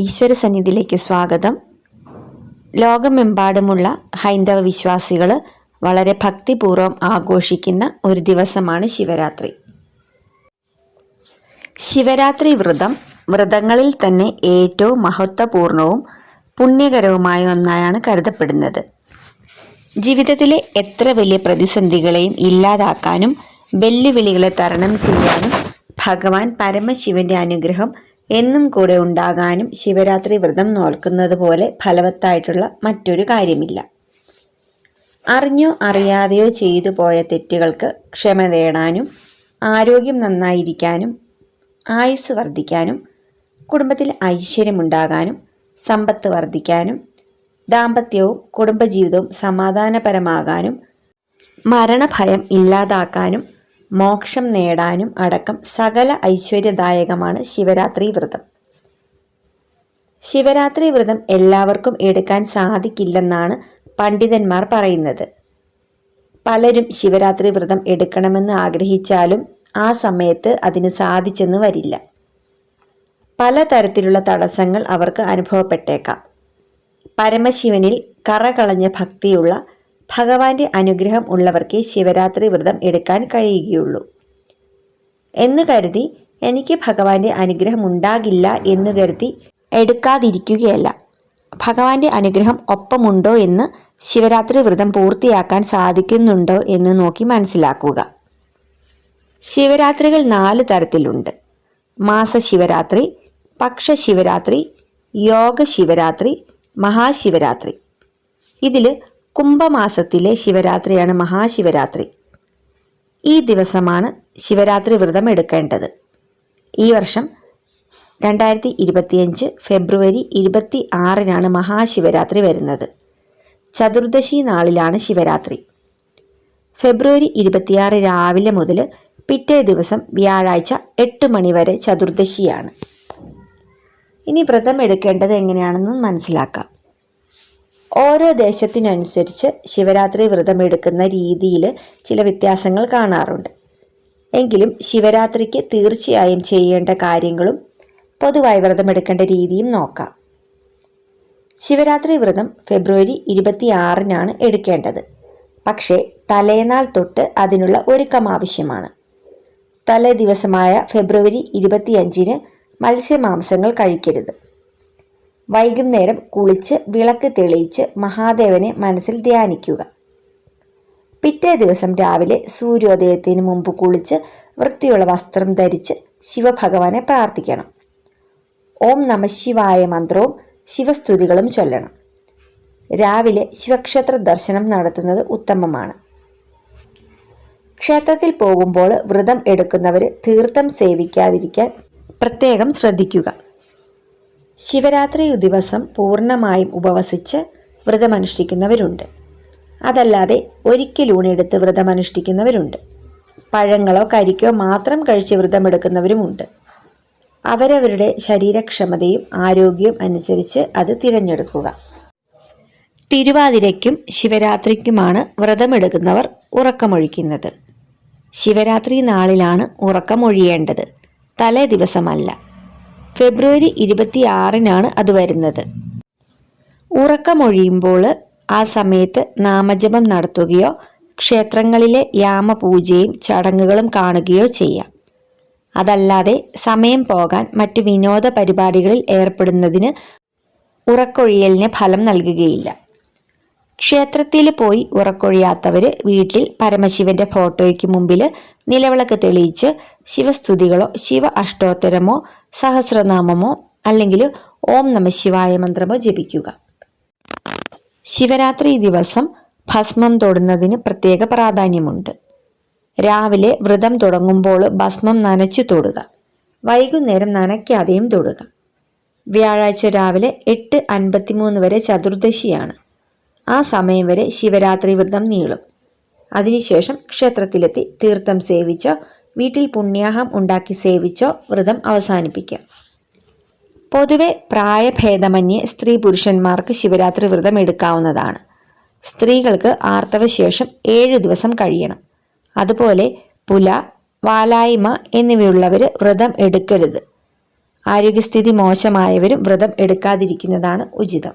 ഈശ്വര സന്നിധിയിലേക്ക് സ്വാഗതം. ലോകമെമ്പാടുമുള്ള ഹൈന്ദവ വിശ്വാസികൾ വളരെ ഭക്തിപൂർവം ആഘോഷിക്കുന്ന ഒരു ദിവസമാണ് ശിവരാത്രി. ശിവരാത്രി വ്രതം വ്രതങ്ങളിൽ തന്നെ ഏറ്റവും മഹത്വപൂർണവും പുണ്യകരവുമായ ഒന്നായാണ് കരുതപ്പെടുന്നത്. ജീവിതത്തിലെ എത്ര വലിയ പ്രതിസന്ധികളെയും ഇല്ലാതാക്കാനും വെല്ലുവിളികളെ തരണം ചെയ്യാനും ഭഗവാൻ പരമശിവന്റെ അനുഗ്രഹം എന്നും കൂടെ ഉണ്ടാകാനും ശിവരാത്രി വ്രതം നോൽക്കുന്നത് പോലെ ഫലവത്തായിട്ടുള്ള മറ്റൊരു കാര്യമില്ല. അറിഞ്ഞോ അറിയാതെയോ ചെയ്തു പോയ തെറ്റുകൾക്ക് ക്ഷമ നേടാനും ആരോഗ്യം നന്നായിരിക്കാനും ആയുസ് വർദ്ധിക്കാനും കുടുംബത്തിൽ ഐശ്വര്യമുണ്ടാകാനും സമ്പത്ത് വർദ്ധിക്കാനും ദാമ്പത്യവും കുടുംബജീവിതവും സമാധാനപരമാകാനും മരണഭയം ഇല്ലാതാക്കാനും മോക്ഷം നേടാനും അടക്കം സകല ഐശ്വര്യദായകമാണ് ശിവരാത്രി വ്രതം. ശിവരാത്രി വ്രതം എല്ലാവർക്കും എടുക്കാൻ സാധിക്കില്ലെന്നാണ് പണ്ഡിതന്മാർ പറയുന്നത്. പലരും ശിവരാത്രി വ്രതം എടുക്കണമെന്ന് ആഗ്രഹിച്ചാലും ആ സമയത്ത് അതിന് സാധിച്ചെന്ന് വരില്ല. പലതരത്തിലുള്ള തടസ്സങ്ങൾ അവർക്ക് അനുഭവപ്പെട്ടേക്കാം. പരമശിവനിൽ കറകളഞ്ഞ ഭക്തിയുള്ള ഭഗവാന്റെ അനുഗ്രഹം ഉള്ളവർക്കേ ശിവരാത്രി വ്രതം എടുക്കാൻ കഴിയുകയുള്ളൂ. എന്ന് കരുതി എനിക്ക് ഭഗവാന്റെ അനുഗ്രഹം ഉണ്ടാകില്ല എന്ന് കരുതി എടുക്കാതിരിക്കുകയല്ല. ഭഗവാന്റെ അനുഗ്രഹം ഒപ്പമുണ്ടോ എന്ന് ശിവരാത്രി വ്രതം പൂർത്തിയാക്കാൻ സാധിക്കുന്നുണ്ടോ എന്ന് നോക്കി മനസ്സിലാക്കുക. ശിവരാത്രികൾ നാല് തരത്തിലുണ്ട്. മാസശിവരാത്രി പക്ഷശിവരാത്രി യോഗ ശിവരാത്രി മഹാശിവരാത്രി. ഇതിൽ കുംഭമാസത്തിലെ ശിവരാത്രിയാണ് മഹാശിവരാത്രി. ഈ ദിവസമാണ് ശിവരാത്രി വ്രതം എടുക്കേണ്ടത്. ഈ വർഷം രണ്ടായിരത്തി ഇരുപത്തിയഞ്ച് ഫെബ്രുവരി ഇരുപത്തി ആറിനാണ് മഹാശിവരാത്രി വരുന്നത്. ചതുർദശി നാളിലാണ് ശിവരാത്രി. ഫെബ്രുവരി ഇരുപത്തിയാറ് രാവിലെ മുതൽ പിറ്റേ ദിവസം വ്യാഴാഴ്ച എട്ട് മണിവരെ ചതുർദശിയാണ്. ഇനി വ്രതം എടുക്കേണ്ടത് എങ്ങനെയാണെന്ന് മനസ്സിലാക്കാം. ഓരോ ദേശത്തിനനുസരിച്ച് ശിവരാത്രി വ്രതം എടുക്കുന്ന രീതിയിൽ ചില വ്യത്യാസങ്ങൾ കാണാറുണ്ട്. എങ്കിലും ശിവരാത്രിക്ക് തീർച്ചയായും ചെയ്യേണ്ട കാര്യങ്ങളും പൊതുവായി വ്രതമെടുക്കേണ്ട രീതിയും നോക്കാം. ശിവരാത്രി വ്രതം ഫെബ്രുവരി ഇരുപത്തിയാറിനാണ് എടുക്കേണ്ടത്. പക്ഷേ തലേനാൾ തൊട്ട് അതിനുള്ള ഒരുക്കം ആവശ്യമാണ്. തലേ ദിവസമായ ഫെബ്രുവരി ഇരുപത്തിയഞ്ചിന് മത്സ്യമാംസങ്ങൾ കഴിക്കരുത്. വൈകുന്നേരം കുളിച്ച് വിളക്ക് തെളിയിച്ച് മഹാദേവനെ മനസ്സിൽ ധ്യാനിക്കുക. പിറ്റേ ദിവസം രാവിലെ സൂര്യോദയത്തിന് മുമ്പ് കുളിച്ച് വൃത്തിയുള്ള വസ്ത്രം ധരിച്ച് ശിവഭഗവാനെ പ്രാർത്ഥിക്കണം. ഓം നമ ശിവായ മന്ത്രവും ശിവസ്തുതികളും ചൊല്ലണം. രാവിലെ ശിവക്ഷേത്ര ദർശനം നടത്തുന്നത് ഉത്തമമാണ്. ക്ഷേത്രത്തിൽ പോകുമ്പോൾ വ്രതം എടുക്കുന്നവർ തീർത്ഥം സേവിക്കാതിരിക്കാൻ പ്രത്യേകം ശ്രദ്ധിക്കുക. ശിവരാത്രി ദിവസം പൂർണമായും ഉപവസിച്ച് വ്രതമനുഷ്ഠിക്കുന്നവരുണ്ട്. അതല്ലാതെ ഒരിക്കലൂണെടുത്ത് വ്രതമനുഷ്ഠിക്കുന്നവരുണ്ട്. പഴങ്ങളോ കരിക്കോ മാത്രം കഴിച്ച് വ്രതമെടുക്കുന്നവരുമുണ്ട്. അവരവരുടെ ശരീരക്ഷമതയും ആരോഗ്യവും അനുസരിച്ച് അത് തിരഞ്ഞെടുക്കുക. തിരുവാതിരയ്ക്കും ശിവരാത്രിക്കുമാണ് വ്രതമെടുക്കുന്നവർ ഉറക്കമൊഴിക്കുന്നത്. ശിവരാത്രി നാളിലാണ് ഉറക്കമൊഴിയേണ്ടത്. തലേ ദിവസമല്ല. ഫെബ്രുവരി ഇരുപത്തി ആറിനാണ് അത് വരുന്നത്. ഉറക്കമൊഴിയുമ്പോൾ ആ സമയത്ത് നാമജപം നടത്തുകയോ ക്ഷേത്രങ്ങളിലെ യാമപൂജയും ചടങ്ങുകളും കാണുകയോ ചെയ്യാം. അതല്ലാതെ സമയം പോകാൻ മറ്റ് വിനോദ പരിപാടികളിൽ ഏർപ്പെടുന്നതിന് ഉറക്കൊഴിയലിന് ഫലം നൽകുകയില്ല. ക്ഷേത്രത്തിൽ പോയി ഉറക്കൊഴിയാത്തവർ വീട്ടിൽ പരമശിവന്റെ ഫോട്ടോയ്ക്ക് മുമ്പിൽ നിലവിളക്ക് തെളിയിച്ച് ശിവസ്തുതികളോ ശിവ അഷ്ടോത്തരമോ സഹസ്രനാമമോ അല്ലെങ്കിൽ ഓം നമ ശിവായ മന്ത്രമോ ജപിക്കുക. ശിവരാത്രി ദിവസം ഭസ്മം തൊടുന്നതിന് പ്രത്യേക പ്രാധാന്യമുണ്ട്. രാവിലെ വ്രതം തുടങ്ങുമ്പോൾ ഭസ്മം നനച്ചു തൊടുക. വൈകുന്നേരം നനയ്ക്കാതെയും തൊടുക. വ്യാഴാഴ്ച രാവിലെ എട്ട് അൻപത്തിമൂന്ന് വരെ ചതുർദശിയാണ്. ആ സമയം വരെ ശിവരാത്രി വ്രതം നീളും. അതിനുശേഷം ക്ഷേത്രത്തിലെത്തി തീർത്ഥം സേവിച്ചോ വീട്ടിൽ പുണ്യാഹം ഉണ്ടാക്കി സേവിച്ചോ വ്രതം അവസാനിപ്പിക്കുക പൊതുവെ പ്രായഭേദമന്യേ സ്ത്രീ പുരുഷന്മാർക്ക് ശിവരാത്രി വ്രതം എടുക്കാവുന്നതാണ്. സ്ത്രീകൾക്ക് ആർത്തവശേഷം ഏഴ് ദിവസം കഴിയണം. അതുപോലെ പുല വാലായ്മ എന്നിവയുള്ളവർ വ്രതം എടുക്കരുത്. ആരോഗ്യസ്ഥിതി മോശമായവരും വ്രതം എടുക്കാതിരിക്കുന്നതാണ് ഉചിതം.